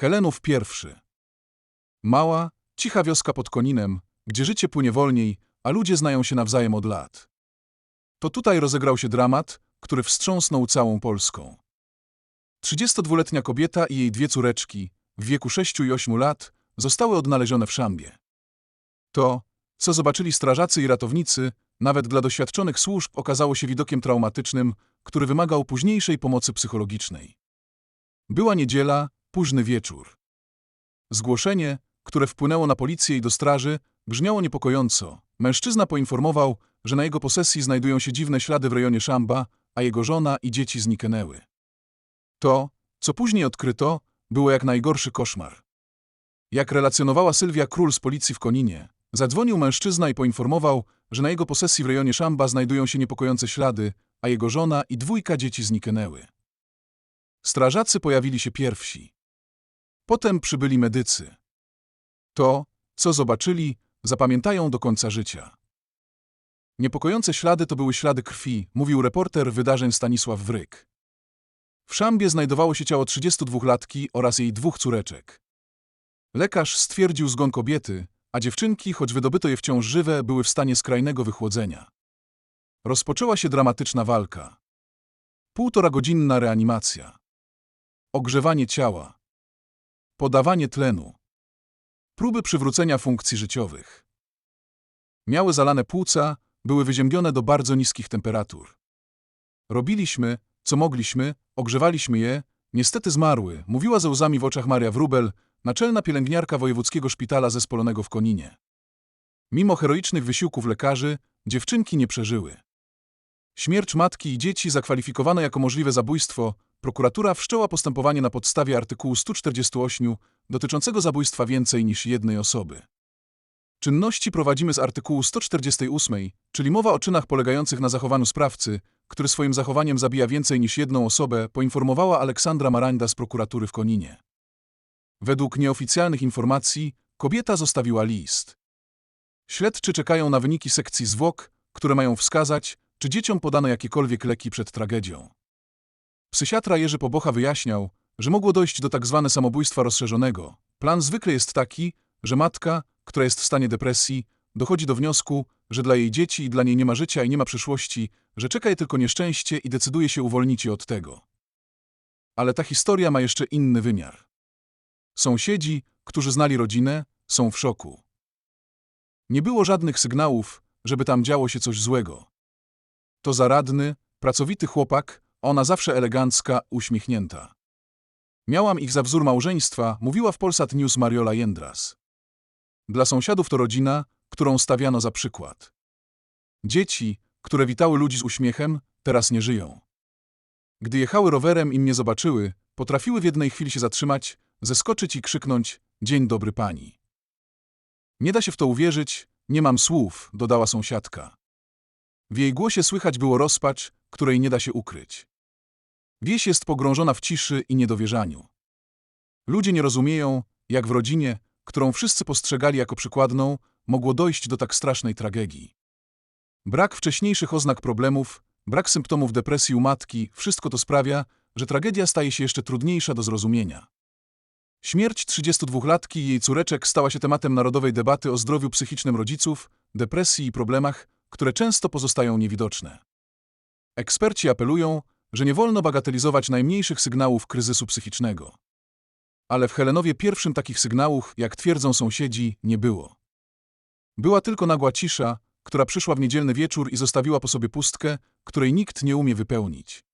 Helenów pierwszy. Mała, cicha wioska pod Koninem, gdzie życie płynie wolniej, a ludzie znają się nawzajem od lat. To tutaj rozegrał się dramat, który wstrząsnął całą Polską. 32-letnia kobieta i jej dwie córeczki, w wieku 6 i 8 lat, zostały odnalezione w szambie. To, co zobaczyli strażacy i ratownicy, nawet dla doświadczonych służb okazało się widokiem traumatycznym, który wymagał późniejszej pomocy psychologicznej. Była niedziela, późny wieczór. Zgłoszenie, które wpłynęło na policję i do straży, brzmiało niepokojąco. Mężczyzna poinformował, że na jego posesji znajdują się dziwne ślady w rejonie Szamba, a jego żona i dzieci zniknęły. To, co później odkryto, było jak najgorszy koszmar. Jak relacjonowała Sylwia Król z policji w Koninie, zadzwonił mężczyzna i poinformował, że na jego posesji w rejonie Szamba znajdują się niepokojące ślady, a jego żona i dwójka dzieci zniknęły. Strażacy pojawili się pierwsi. Potem przybyli medycy. To, co zobaczyli, zapamiętają do końca życia. Niepokojące ślady to były ślady krwi, mówił reporter wydarzeń Stanisław Wryk. W szambie znajdowało się ciało 32-latki oraz jej dwóch córeczek. Lekarz stwierdził zgon kobiety, a dziewczynki, choć wydobyto je wciąż żywe, były w stanie skrajnego wychłodzenia. Rozpoczęła się dramatyczna walka. Półtora godzinna reanimacja. Ogrzewanie ciała. Podawanie tlenu. Próby przywrócenia funkcji życiowych. Miały zalane płuca, były wyziębione do bardzo niskich temperatur. Robiliśmy, co mogliśmy, ogrzewaliśmy je, niestety zmarły, mówiła ze łzami w oczach Maria Wrubel, naczelna pielęgniarka Wojewódzkiego Szpitala Zespolonego w Koninie. Mimo heroicznych wysiłków lekarzy, dziewczynki nie przeżyły. Śmierć matki i dzieci zakwalifikowano jako możliwe zabójstwo, prokuratura wszczęła postępowanie na podstawie artykułu 148 dotyczącego zabójstwa więcej niż jednej osoby. Czynności prowadzimy z artykułu 148, czyli mowa o czynach polegających na zachowaniu sprawcy, który swoim zachowaniem zabija więcej niż jedną osobę, poinformowała Aleksandra Marańda z prokuratury w Koninie. Według nieoficjalnych informacji kobieta zostawiła list. Śledczy czekają na wyniki sekcji zwłok, które mają wskazać, czy dzieciom podano jakiekolwiek leki przed tragedią. Psychiatra Jerzy Pobocha wyjaśniał, że mogło dojść do tzw. Tak samobójstwa rozszerzonego. Plan zwykle jest taki, że matka, która jest w stanie depresji, dochodzi do wniosku, że dla jej dzieci i dla niej nie ma życia i nie ma przyszłości, że czeka je tylko nieszczęście i decyduje się uwolnić je od tego. Ale ta historia ma jeszcze inny wymiar. Sąsiedzi, którzy znali rodzinę, są w szoku. Nie było żadnych sygnałów, żeby tam działo się coś złego. To zaradny, pracowity chłopak, ona zawsze elegancka, uśmiechnięta. Miałam ich za wzór małżeństwa, mówiła w Polsat News Mariola Jędras. Dla sąsiadów to rodzina, którą stawiano za przykład. Dzieci, które witały ludzi z uśmiechem, teraz nie żyją. Gdy jechały rowerem i mnie zobaczyły, potrafiły w jednej chwili się zatrzymać, zeskoczyć i krzyknąć Dzień dobry pani. Nie da się w to uwierzyć, nie mam słów, dodała sąsiadka. W jej głosie słychać było rozpacz, której nie da się ukryć. Wieś jest pogrążona w ciszy i niedowierzaniu. Ludzie nie rozumieją, jak w rodzinie, którą wszyscy postrzegali jako przykładną, mogło dojść do tak strasznej tragedii. Brak wcześniejszych oznak problemów, brak symptomów depresji u matki, wszystko to sprawia, że tragedia staje się jeszcze trudniejsza do zrozumienia. Śmierć 32-latki i jej córeczek stała się tematem narodowej debaty o zdrowiu psychicznym rodziców, depresji i problemach, które często pozostają niewidoczne. Eksperci apelują, że nie wolno bagatelizować najmniejszych sygnałów kryzysu psychicznego. Ale w Helenowie pierwszym takich sygnałów, jak twierdzą sąsiedzi, nie było. Była tylko nagła cisza, która przyszła w niedzielny wieczór i zostawiła po sobie pustkę, której nikt nie umie wypełnić.